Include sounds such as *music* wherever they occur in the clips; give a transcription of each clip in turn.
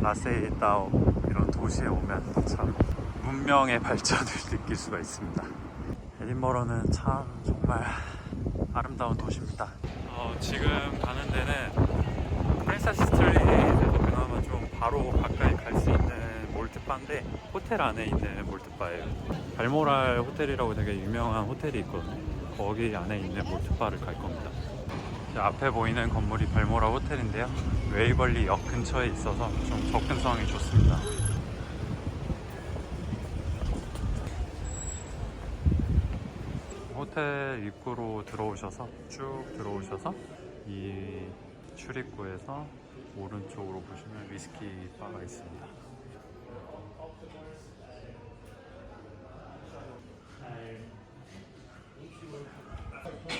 라세이따오 이런 도시에 오면 참 문명의 발전을 *laughs* 느낄 수가 있습니다. 에딘버러는 참 정말 아름다운 도시입니다. 어, 지금 가는 데는 프린세스 스트리트에서 그나마 좀 바로 가까이 갈 수 있는 몰트바인데 호텔 안에 있는 몰트바예요. 발모랄 호텔이라고 되게 유명한 호텔이 있거든요. 거기 안에 있는 몰트바를 갈 겁니다. 자, 앞에 보이는 건물이 발모라 호텔인데요. 웨이벌리 역 근처에 있어서 좀 접근성이 좋습니다. 호텔 입구로 들어오셔서 쭉 들어오셔서 이 출입구에서 오른쪽으로 보시면 위스키 바가 있습니다.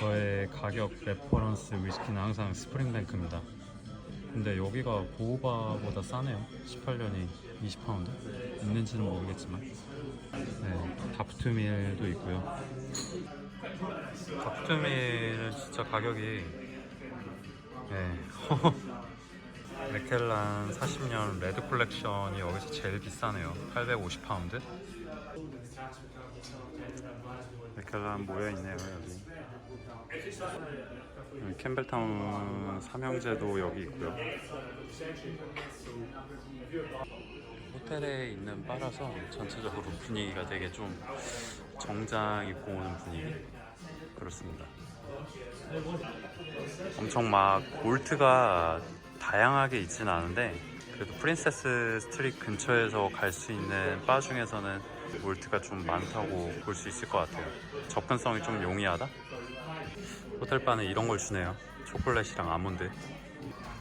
저의 가격 레퍼런스 위스키는 항상 스프링뱅크입니다. 근데 여기가 보호바보다 싸네요. 18년이 20파운드? 있는지는 모르겠지만. 네, 다프트밀도 있고요. 다프트밀은 진짜 가격이 네. *laughs* 맥켈란 40년 레드 콜렉션이 여기서 제일 비싸네요. 850파운드. 맥켈란 모여있네요, 여기. 음, 캠벨타운 삼형제도 여기 있고요. 호텔에 있는 바라서 전체적으로 분위기가 되게 좀 정장 입고 오는 분위기 그렇습니다. 엄청 막 몰트가 다양하게 있진 않은데 그래도 프린세스 스트릿 근처에서 갈 수 있는 바 중에서는 몰트가 좀 많다고 볼 수 있을 것 같아요. 접근성이 좀 용이하다. 호텔 바는 이런 걸 주네요. 초콜릿이랑 아몬드.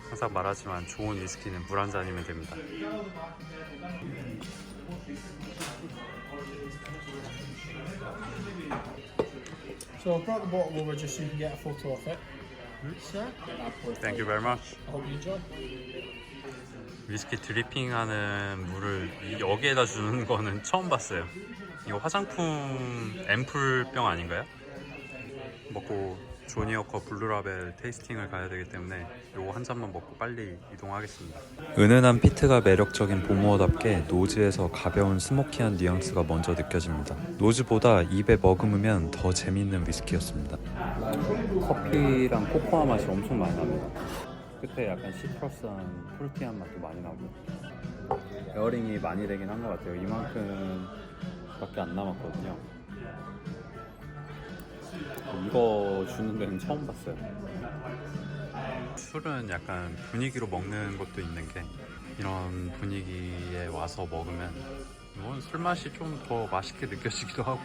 항상 말하지만 좋은 위스키는 물 한 잔이면 됩니다. So I brought the bottle over just so you can get a photo of it. Sir, Thank you very much. I hope you enjoy. 위스키 드리핑하는 물을 이- 여기에다 주는 *laughs* 거는 처음 봤어요. 이거 화장품 앰플병 아닌가요? 먹고 조니어커 블루라벨 테이스팅을 가야 되기 때문에 요거 한 잔만 먹고 빨리 이동하겠습니다. 은은한 피트가 매력적인 보모어답게 노즈에서 가벼운 스모키한 뉘앙스가 먼저 느껴집니다. 노즈보다 입에 머금으면 더 재밌는 위스키였습니다. 커피랑 코코아 맛이 엄청 많이 납니다. 끝에 약간 시트러스한 프루티한 맛도 많이 나고 에어링이 많이 되긴 한 것 같아요. 이만큼 밖에 안 남았거든요. 이거 주는 데는 처음 봤어요. 술은 약간 분위기로 먹는 것도 있는 게 이런 분위기에 와서 먹으면 이건 술 맛이 좀 더 맛있게 느껴지기도 하고.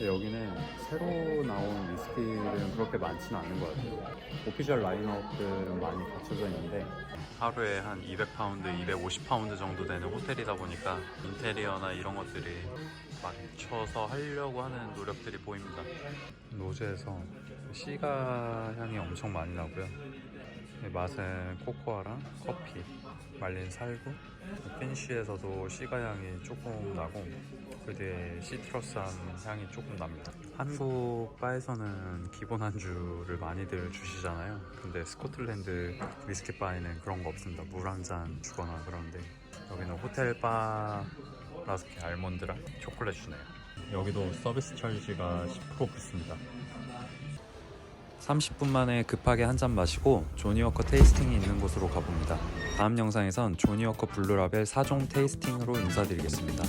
여기는 새로 나온 위스키들은 그렇게 많지는 않은 것 같아요. 오피셜 라인업들은 많이 갖춰져 있는데 하루에 한 200파운드, 250파운드 정도 되는 호텔이다 보니까 인테리어나 이런 것들이 맞춰서 하려고 하는 노력들이 보입니다. 노즈에서 시가 향이 엄청 많이 나고요. 이 맛은 코코아랑 커피, 말린 살구, 피니쉬에서도 시가 향이 조금 나고 그 뒤에 시트러스한 향이 조금 납니다. 한국 바에서는 기본 안주를 많이들 주시잖아요. 근데 스코틀랜드 위스키 바에는 그런 거 없습니다. 물 한 잔 주거나 그런데 여기는 호텔 바라서 이렇게 알몬드랑 초콜릿 주네요. 여기도 서비스 찰지가 10% 붙습니다. 30분 만에 급하게 한 잔 마시고 조니워커 테이스팅이 있는 곳으로 가봅니다. 다음 영상에선 조니워커 블루라벨 4종 테이스팅으로 인사드리겠습니다.